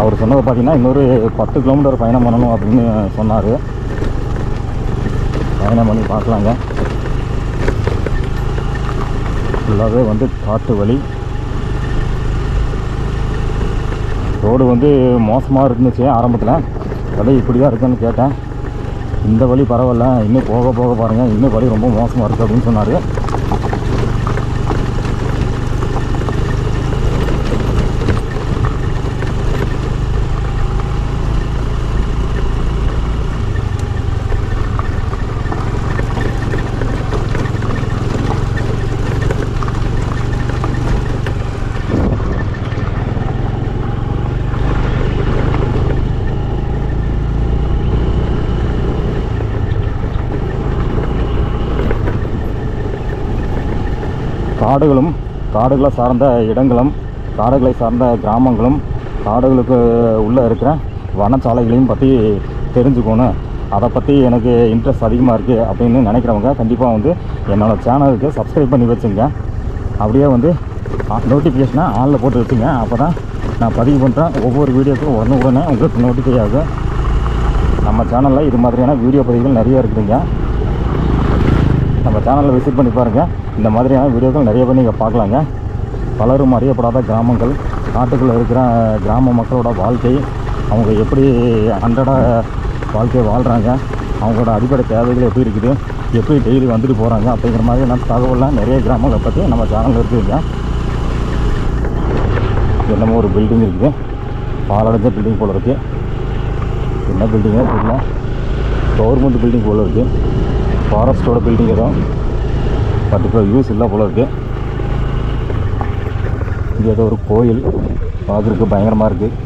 அவர் சொன்னது பார்த்தீங்கன்னா இன்னொரு பத்து கிலோமீட்டர் பயணம் பண்ணணும் அப்படின்னு சொன்னார். பயணம் பண்ணி பார்க்கலாங்க. ஃபுல்லாகவே வந்து காட்டு வழி. ரோடு வந்து மோசமாக இருந்துச்சு ஆரம்பத்தில். வழி இப்படி தான் இருக்குன்னு கேட்டேன். இந்த வழி பரவாயில்ல இன்னும் போக போக பாருங்கள் இன்னும் வழி ரொம்ப மோசமாக இருக்குது அப்படின்னு சொன்னார். காடுகளும் காடுகளை சார்ந்த இடங்களும் காடுகளை சார்ந்த கிராமங்களும் காடுகளுக்கு உள்ளே இருக்கிற வனச்சாலைகளையும் பற்றி தெரிஞ்சுக்கணும். அதை பற்றி எனக்கு இன்ட்ரெஸ்ட் அதிகமாக இருக்குது அப்படின்னு நினைக்கிறவங்க கண்டிப்பாக வந்து என்னோடய சேனலுக்கு சப்ஸ்கிரைப் பண்ணி வச்சுங்க. அப்படியே வந்து நோட்டிஃபிகேஷனை ஆனில் போட்டு வச்சுங்க. அப்போ தான் நான் பதிவு பண்ணுறேன் ஒவ்வொரு வீடியோக்கும் உடனே உடனே உங்களுக்கு நோட்டிஃபை ஆகும். நம்ம சேனலில் இது மாதிரியான வீடியோ பதிவுகள் நிறைய இருக்குதுங்க. நம்ம சேனலில் விசிட் பண்ணி பாருங்கள் இந்த மாதிரியான வீடியோக்கள் நிறைய பேர் நீங்கள் பார்க்கலாங்க. பலரும் அறியப்படாத கிராமங்கள் நாட்டுக்குள்ளே இருக்கிற கிராம மக்களோட வாழ்க்கை அவங்க எப்படி அன்றாட வாழ்க்கையை வாழ்கிறாங்க அவங்களோட அடிப்படை தேவைகள் எப்படி இருக்குது எப்படி டெய்லி வந்துட்டு போகிறாங்க அப்படிங்கிற மாதிரியான தகவலாம் நிறைய கிராமங்களை பற்றி நம்ம சேனலில் இருக்குதுங்க என்னமோ ஒரு பில்டிங் இருக்குது. பாலடைஞ்ச பில்டிங் போல் இருக்குது என்ன பில்டிங்கே தெரியல. கவர்மெண்ட் பில்டிங் போல் இருக்குது ஃபாரஸ்ட்டோட பில்டிங் எதுவும் பர்டிகுலர் யூஸ் இல்லை போல இருக்குது இங்கே ஏதோ ஒரு கோயில். பார்க்குறதுக்கு பயங்கரமாக இருக்குது